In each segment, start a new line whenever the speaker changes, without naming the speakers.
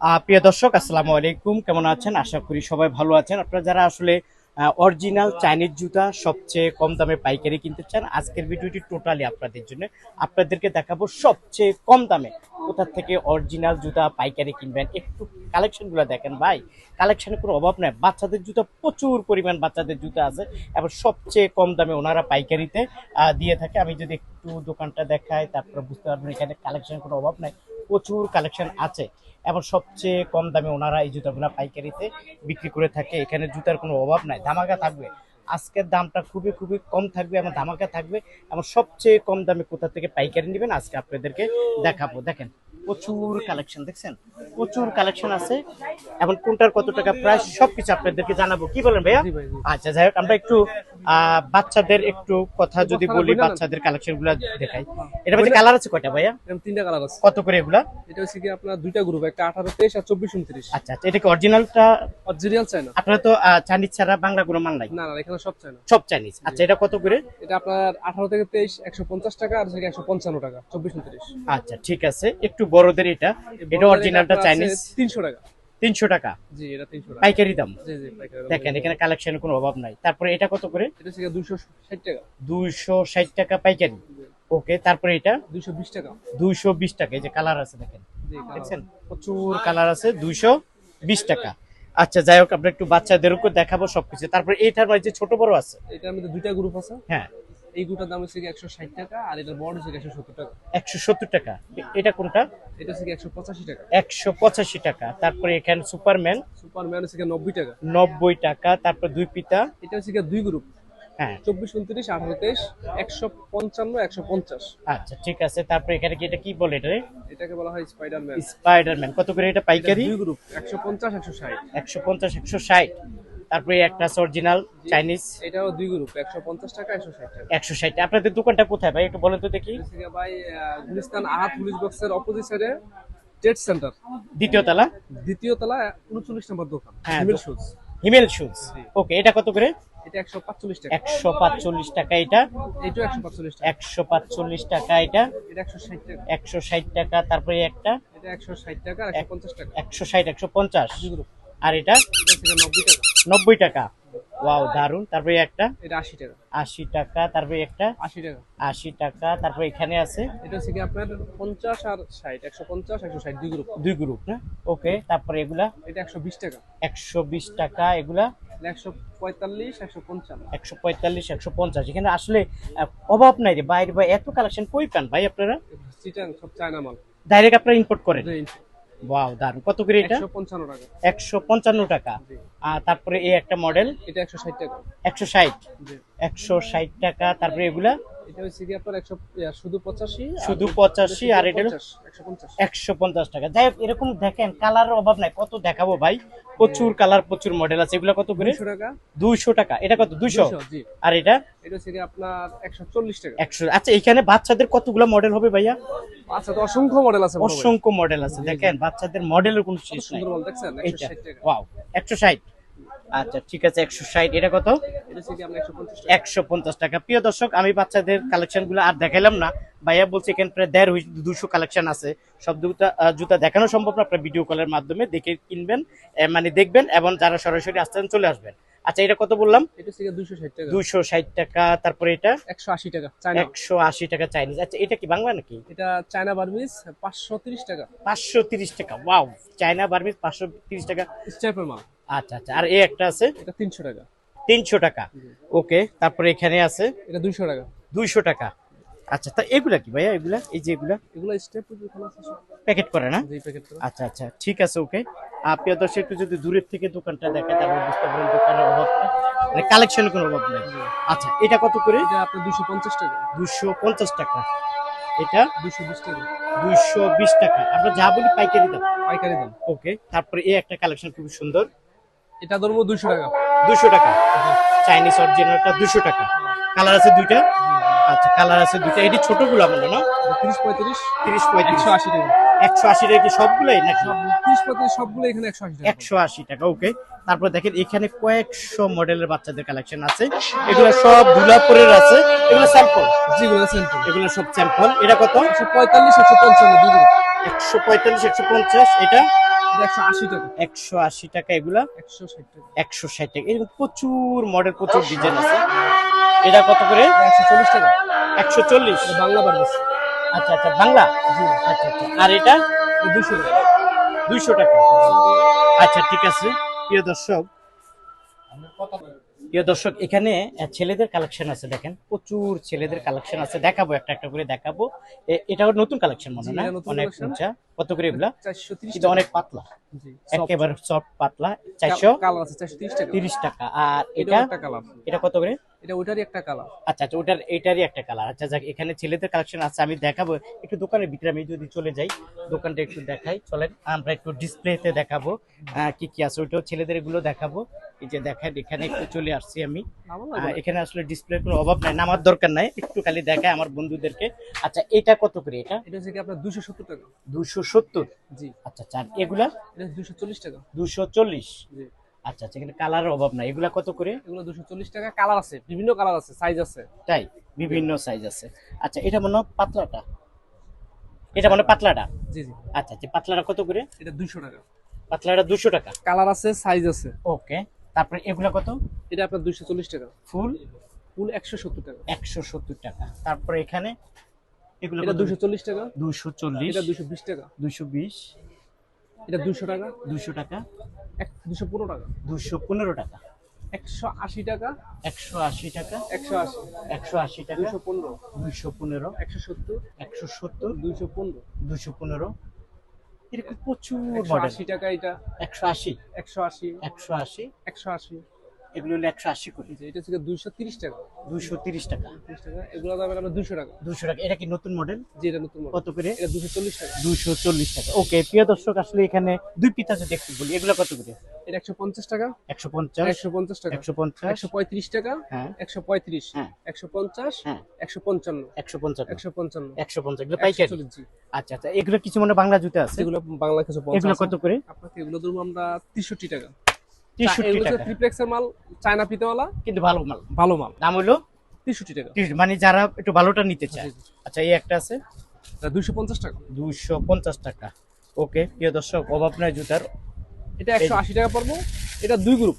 প্রিয় দর্শক, আসসালামু আলাইকুম। কেমন আছেন? আশা করি সবাই ভালো আছেন। আপনারা যারা আসলে অরিজিনাল চাইনিজ জুতা সবচেয়ে কম দামে পাইকারি কিনতে চান, আজকের ভিডিওটি টোটালি আপনাদের জন্য। আপনাদেরকে দেখাবো সবচেয়ে কম দামে কোথা থেকে অরিজিনাল জুতা পাইকারি কিনবেন। একটু কালেকশনগুলো দেখেন ভাই। কালেকশনের কোনো অভাব নাই। বাচ্চাদের জুতা প্রচুর পরিমাণ বাচ্চাদের জুতা আছে। এবং সবচেয়ে কম দামে ওনারা পাইকারিতে দিয়ে থাকে। আমি যদি একটু দোকানটা দেখায় তারপরে বুঝতে পারবেন এখানে কালেকশন কোনো অভাব নাই। প্রচুর কালেকশন আছে এবং সবচেয়ে কম দামে ওনারা এই জুতাগুলো পাইকারিতে বিক্রি করে থাকে। এখানে জুতার কোনো অভাব নাই ধামাকা থাকবে। আজকের দামটা খুবই খুবই কম থাকবে এবং ধামাকা থাকবে এবং সবচেয়ে কম দামে কোথা থেকে পাইকারি নেবেন আজকে আপনাদেরকে দেখাবো। দেখেন প্রচুর কালেকশন দেখছেন? প্রচুর কালেকশন আছে এবং কোনটার কত টাকা প্রাইস সবকিছু আপনাদেরকে জানাব। কি বলেন ভাইয়া। আচ্ছা যাই হোক আমরা একটু বাচ্চাদের একটু কথা যদি বলি বাচ্চাদের কালেকশনগুলা দেখাই। এটা মধ্যে কালার আছে কয়টা ভাইয়া?
তিনটা কালার আছে।
কত করে এগুলা?
এটা হচ্ছে কি আপনার দুইটা গ্রুপ একটা আঠারো তেইশ আর চব্বিশ উনত্রিশ।
আচ্ছা আচ্ছা এটা কি অরিজিনালটা
অরিজিনাল চাই না
আপনারা তো চাইনিজ ছাড়া বাংলা কোনো মাল নাই?
না না এখানে সব চাই না
সব চাইনিজ আচ্ছা এটা কত করে?
এটা আপনার আঠারো থেকে তেইশ একশো পঞ্চাশ টাকা আর হচ্ছে একশো পঞ্চান্ন টাকা চব্বিশ উনত্রিশ।
আচ্ছা ঠিক আছে। একটু বড়দের এটা। এটা অরিজিনালটা চাইনিজ
তিনশো টাকা।
তিনশো টাকা। পাইকারি দাম। দেখেন এখানে কালেকশনের কোনো অভাব নাই। তারপরে এটা কত করে?
দুইশো ষাট টাকা।
পাইকারি। ওকে তারপরে এটা?
দুইশো বিশ টাকা।
দুইশো বিশ টাকা এই যে কালার আছে দেখেন। দেখছেন? প্রচুর কালার আছে দুইশো বিশ টাকা। আচ্ছা যাই হোক আমরা একটু বাচ্চাদেরকে দেখাবো সবকিছু। তারপরে এইটার মধ্যে ছোট বড় আছে?
এটার মধ্যে দুইটা গ্রুপ আছে।
হ্যাঁ।
এই গ্রুপটার দাম হচ্ছে একশো ষাট টাকা আর এটার বড় হচ্ছে একশো সত্তর টাকা।
একশো সত্তর টাকা। এটা কোনটা?
এটা হচ্ছে একশো পঁচাশি টাকা।
একশো পঁচাশি টাকা। তারপরে এখানে সুপারম্যান?
সুপারম্যান হচ্ছে নব্বই টাকা।
নব্বই টাকা। তারপর দুই পিতা?
এটা হচ্ছে দুই গ্রুপ
হ্যাঁ।
চব্বিশ উনত্রিশ আঠারো তেইশ একশো পঞ্চান্ন একশো পঞ্চাশ।
আচ্ছা ঠিক আছে। তারপরে এখানে কি এটা কি বলে এটা
এটাকে বলা হয় স্পাইডারম্যান।
স্পাইডারম্যান। কত করে এটা পাইকারি?
দুই গ্রুপ একশো পঞ্চাশ একশো ষাট।
একশো পঞ্চাশ একশো ষাট। তারপরে একটা অরিজিনাল চাইনিজ
এটাও দুই গ্রুপ একশো পঞ্চাশ টাকা একশো ষাট টাকা।
একশো ষাট। আপনাদের দোকানটা কোথায় ভাই? একটু বলেন তো দেখি।
ভাই গুলিস্তান আহাত পুলিশ বক্সের অপোজিট সাইডে ট্রেড সেন্টার
দ্বিতীয় তলা?
দ্বিতীয় তলা উনচল্লিশ নম্বর দোকান
হ্যাঁ,
হিমেল। শুজ
হিমেল শুজ ওকে এটা কত করে?
এটা একশো পাঁচচল্লিশ টাকা।
একশো পাঁচচল্লিশ টাকা এটা।
এটাও একশো পাঁচচল্লিশ টাকা।
একশো পাঁচচল্লিশ টাকা এটা।
এটা একশো ষাট টাকা।
একশো ষাট টাকা তারপরে একটা
এটা একশো ষাট টাকা আর একশো পঞ্চাশ টাকা।
একশো ষাট একশো পঞ্চাশ।
দুই গ্রুপ
আর এটা
নব্বই টাকা।
ওয়াও দারুণ তারপরে একটা
এটা আশি টাকা।
আশি টাকা তারপরে একটা
আশি টাকা।
আশি টাকা তারপরে এখানে আছে
এটা হচ্ছে কি আপনার পঞ্চাশ আর ষাট একশো পঞ্চাশ একশো ষাট দুই গ্রুপ
দুই গ্রুপ না? ওকে তারপরে এগুলা
এটা একশো বিশ টাকা।
একশো বিশ টাকা এগুলা
একশো পঁয়তাল্লিশ একশো পঞ্চান্ন।
একশো পঁয়তাল্লিশ একশো পঞ্চাশ। এখানে আসলে অভাব নাই রে বাইরে ভাই। এত কালেকশন কই পান ভাই আপনারা?
সব চায়না মাল।
ডাইরেক্ট আপনারা ইম্পোর্ট করেন। ওয়াও দারুণ কত করে এটা?
একশো পঞ্চান্ন টাকা।
আর তারপরে এই একটা মডেল
এটা একশো ষাট টাকা।
একশো ষাট।
জি।
একশো ষাট টাকা তারপরে এগুলা?
এটা হচ্ছে কি আপনার একশো শুধু পঁচাশি আর
শুধু পঁচাশি আর এটা টাকা। যাই এরকম দেখেন কালারের অভাব নাই। কত দেখাবো ভাই? প্রচুর কালার প্রচুর মডেল আছে। এগুলো কত করে?
টাকা।
দুইশো টাকা। এটা কত? দুইশো?
200,
আর এটা?
এটা হচ্ছে আপনার একশো চল্লিশ টাকা।
একশো। আচ্ছা এখানে বাচ্চাদের কতগুলো মডেল হবে ভাইয়া?
আচ্ছা তো অসংখ্য মডেল আছে
অসংখ্য মডেল আছে। দেখেন বাচ্চাদের মডেলের কোনো শেষ নাই।
সুন্দর দেখছেন? টাকা।
ওয়াও আচ্ছা ঠিক আছে একশো ষাট। এটা কত?
একশো পঞ্চাশ টাকা।
প্রিয় দর্শক আমি বাচ্চাদের কালেকশনগুলো আর দেখাইলাম না। ভাইয়া বলছে এখানে প্রায় দেড় দুশো কালেকশন আছে। সব জুতা জুতা দেখানো সম্ভব না। আপনার ভিডিও কলের মাধ্যমে দেখে কিনবেন মানে দেখবেন এবং যারা সরাসরি আসতেন চলে আসবেন। আচ্ছা এটা কত বললাম?
দুশো ষাট টাকা।
তারপরে এটা?
একশো আশি টাকা
একশো আশি টাকা চাইনিজ। আচ্ছা এটা কি বাংলা নাকি?
এটা চায়না বার্মিস পাঁচশো তিরিশ টাকা।
পাঁচশো তিরিশ টাকা। ওয়াও চায়না বার্মিজ পাঁচশো তিরিশ টাকা।
স্টেপের মাল।
আচ্ছা আচ্ছা আর এই একটা আছে?
এটা তিনশো টাকা।
তিনশো টাকা। ওকে তারপরে এখানে আছে
এটা দুইশো টাকা।
দুইশো টাকা। আচ্ছা তা এগুলা কি ভাইয়া এগুলা? এই যে এগুলা?
এগুলো স্টেপ
প্যাকেট করে না? আচ্ছা আচ্ছা ঠিক আছে ওকে। আপনি দর্শক একটু যদি দূরের থেকে দোকানটা দেখেন তাহলে বুঝতে পারবেন দোকানের অভাব মানে কালেকশনের কোনো অভাব নেই। আচ্ছা এটা কত করে?
এটা আপনার দুশো পঞ্চাশ টাকা।
দুশো পঞ্চাশ টাকা। এটা?
দুশো বিশ টাকা।
দুইশো বিশ টাকা। আমরা যা বলি পাইকারি দাম।
পাইকারি দাম।
ওকে তারপরে এই একটা কালেকশন খুব সুন্দর।
এটা ধরবো দুইশো টাকা।
দুশো টাকা। চাইনিজ অরিজিনালটা দুশো টাকা। কালার আছে দুইটা। আচ্ছা কালার আছে দুইটা। এটি ছোটগুলো বলো না?
তিরিশ পঁয়ত্রিশ।
তিরিশ পঁয়ত্রিশ।
একশো আশি টাকা।
একশো আশি টাকা কি সবগুলোই নাকি?
তিরিশ পঁয়ত্রিশ সবগুলো এখানে একশো আশি
একশো আশি টাকা ওকে তারপর দেখেন এখানে কয়েকশো মডেলের বাচ্চাদের কালেকশন আছে। এগুলো সব দুলাপুরের আছে। এগুলো স্যাম্পল
যেগুলো স্যাম্পল
এগুলো সব স্যাম্পল এটা কত?
পঁয়তাল্লিশ একশো পঞ্চান্ন দুই গ্রুপ।
একশো পঁয়তাল্লিশ একশো পঞ্চাশ এটা?
একশো আশি টাকা।
এগুলা?
একশো ষাট টাকা।
এরকম প্রচুর মডেল প্রচুর ডিজাইন আছে। এটা কত করে?
একশো চল্লিশ টাকা।
একশো চল্লিশ?
বাংলা বার্গেস
আচ্ছা আচ্ছা বাংলা? আচ্ছা আচ্ছা। আর এটা?
দুশো টাকা।
দুইশো টাকা। আচ্ছা ঠিক আছে। প্রিয় দর্শক প্রিয় দর্শক এখানে ছেলেদের কালেকশন আছে দেখেন। প্রচুর ছেলেদের কালেকশন আছে। দেখাবো একটা একটা করে দেখাবো। এটা নতুন কালেকশন মনে হয় না? অনেক উঁচা। কত করে এগুলা? কিন্তু অনেক পাতলা। একেবারে সফট পাতলা। চারশো
তিরিশ টাকা।
আর
এটা
এটা কত করে?
এটা ওইটারই একটা কালার
আচ্ছা আচ্ছা ওটার এটারই একটা কালার আচ্ছা যাক এখানে ছেলেদের কালেকশন আছে। আমি দেখাবো। একটু দোকানের ভিতরে আমি যদি চলে যাই দোকানটা একটু দেখাই। চলেন আমরা একটু ডিসপ্লেতে দেখাবো কি কি আছে। ওইটাও ছেলেদের এগুলো দেখাবো। এই যে দেখেন এখানে একটু চলে আসছি আমি। এখানে আসলে ডিসপ্লে কোনো অভাব নাই নামার দরকার নাই একটু খালি দেখায় আমার বন্ধুদেরকে। আচ্ছা এটা কত করে এটা?
এটা হচ্ছে কি আপনার দুশো সত্তর টাকা।
দুশো সত্তর?
জি।
আচ্ছা আচ্ছা এগুলা?
এটা দুশো চল্লিশ টাকা।
দুশো চল্লিশ?
জি।
আচ্ছা আচ্ছা এখানে কালারের অভাব নাই। এগুলা কত করে?
এগুলো দুশো চল্লিশ টাকা। কালার আছে বিভিন্ন কালার আছে সাইজ আছে।
তাই বিভিন্ন সাইজ আছে। আচ্ছা এটা মনে হয় পাতলাটা। এটা মনে পাতলাটা?
জি জি।
আচ্ছা আচ্ছা পাতলাটা কত করে?
এটা দুশো টাকা।
পাতলাটা দুশো টাকা।
কালার আছে সাইজ আছে।
ওকে তারপরে এগুলো কত?
এটা আপনার দুশো চল্লিশ টাকা।
ফুল?
ফুল একশো সত্তর টাকা।
একশো সত্তর টাকা। তারপরে এখানে? এগুলো
এটা দুশো চল্লিশ টাকা।
দুশো চল্লিশ।
এটা দুশো বিশ টাকা।
দুশো বিশ।
এটা দুশো টাকা।
দুশো টাকা।
এক দুশো পনেরো টাকা।
দুশো পনেরো টাকা।
একশো আশি টাকা।
একশো আশি টাকা।
একশো আশি।
একশো আশি টাকা।
দুশো পনেরো।
দুশো পনেরো।
একশো সত্তর।
একশো সত্তর।
দুইশো পনেরো।
দুশো পনেরো। এরকম প্রচুর মডেল
আশি টাকা এটা।
একশো আশি।
একশো আশি।
একশো আশি।
একশো আশি।
এগুলো হলো একশো আশি করে।
এটা হচ্ছে দুইশো তিরিশ টাকা।
দুশো তিরিশ টাকা।
এগুলো দাম আপনার দুশো টাকা।
দুশো টাকা। এটা কি নতুন মডেল
যে এটা নতুন
কত করে?
এটা দুশো চল্লিশ টাকা।
দুশো চল্লিশ টাকা। ওকে প্রিয় দর্শক আসলে এখানে দুই পিতা যদি একটু বলি এগুলো কত করে?
এটা একশো পঞ্চাশ টাকা।
একশো পঞ্চাশ?
একশো পঞ্চাশ টাকা।
একশো পঞ্চাশ?
একশো পঁয়ত্রিশ টাকা।
হ্যাঁ।
একশো পঁয়ত্রিশ।
হ্যাঁ।
একশো পঞ্চাশ।
হ্যাঁ।
একশো পঞ্চান্ন।
একশো পঞ্চাশ
একশো পঞ্চান্ন।
একশো পঞ্চাশ। এগুলো পাইকারি? আচ্ছা আচ্ছা। এগুলো কিছু মানে বাংলা জুতো আছে?
যেগুলো বাংলা কিছু
এগুলো কত করে?
আপনাকে এগুলো ধরবো আমরা তেষট্টি টাকা।
তেষট্টি টাকা।
ট্রিপ্লেক্সের মাল চায়না পিতেওয়ালা।
কিন্তু ভালো মাল।
ভালো মাল।
দাম হলো
তেষট্টি টাকা।
মানে যারা একটু ভালোটা নিতে চায়।
জি, জি।
আচ্ছা এই একটা আছে?
দুইশো পঞ্চাশ টাকা।
দুশো পঞ্চাশ টাকা। ওকে প্রিয় দর্শক অভাব নয় জুতার।
এটা একশো আশি টাকা পড়ব। এটা দুই গ্রুপ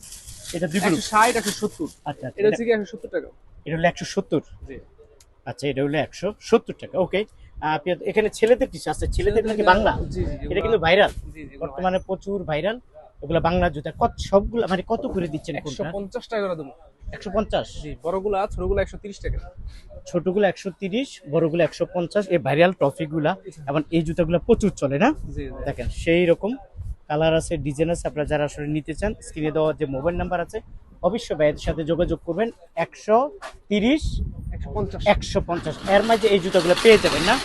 এটা দুই গ্রুপ
ষাট একশো সত্তর।
আচ্ছা আচ্ছা
এটা হচ্ছে কি একশো সত্তর টাকা।
এটা হলো একশো সত্তর?
জি।
আচ্ছা এটা হলো একশো সত্তর টাকা। ওকে এখানে ছেলেদের কিছু আছে? ছেলেদের নাকি বাংলা? এটা কিন্তু ভাইরাল। বর্তমানে প্রচুর ভাইরাল। ওগুলা বাংলা জুতা কত সবগুলো মানে কত করে দিচ্ছেন
একশো পঞ্চাশ টাকা করে দেবো।
একশো পঞ্চাশ?
বড়গুলা ছোটগুলো একশো তিরিশ টাকা।
ছোটগুলো একশো তিরিশ বড়গুলো একশো পঞ্চাশ এই ভাইরাল ট্রফিগুলা এবং এই জুতাগুলো প্রচুর চলে না? দেখেন সেই রকম কালার আছে ডিজাইন আছে আপনারা যারা আসলে নিতে চান স্ক্রিনে দেওয়া যে মোবাইল নাম্বার আছে অবশ্যই ভাইয়ের সাথে যোগাযোগ করবেন একশো তিরিশ
একশো পঞ্চাশ।
একশো পঞ্চাশ। এর মাঝে এই জুতাগুলো পেয়ে যাবেন না?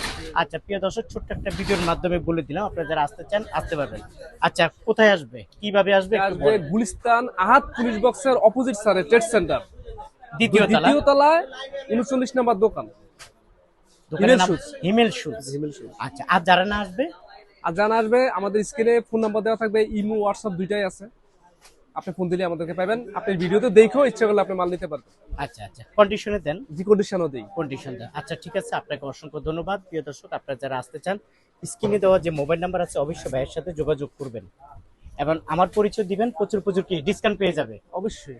আচ্ছা প্রিয় দর্শক ছোট্ট একটা ভিডিওর মাধ্যমে বলে দিলাম আপনারা যারা আসতে চান আসতে পারবেন। আচ্ছা কোথায় আসবে? কীভাবে আসবে?
আসবে গুলিস্তান আহাত পুলিশ বক্সের অপোজিট সারে ট্রেড সেন্টার
দ্বিতীয়
দ্বিতীয় তলায়। উনচল্লিশ নাম্বার দোকান। হিমেল shoes।
হিমেল শুজ আচ্ছা আর যারা না আসবে?
আর যারা আসবে আমাদের স্ক্রিনে ফোন নাম্বার দেওয়া থাকবে ইমো হোয়াটসঅ্যাপ দুইটাই আছে। আপনি ফোন দিলে আমাদেরকে পাবেন। আপনি ভিডিওতে দেখো ইচ্ছা করলে আপনি মাল নিতে পারবেন।
আচ্ছা আচ্ছা। কন্ডিশনে দেন।
জি কন্ডিশনও দেই।
কন্ডিশন দেন আচ্ছা ঠিক আছে। আপনাকে অসংখ্য ধন্যবাদ। প্রিয় দর্শক আপনারা যারা আসতে চান স্ক্রিনে দেওয়া যে মোবাইল নাম্বার আছে অবশ্যই ভাইয়ের সাথে যোগাযোগ করবেন। এবং আমার পরিচয় দিবেন প্রচুর প্রচুর কি ডিসকাউন্ট পেয়ে যাবে।
অবশ্যই।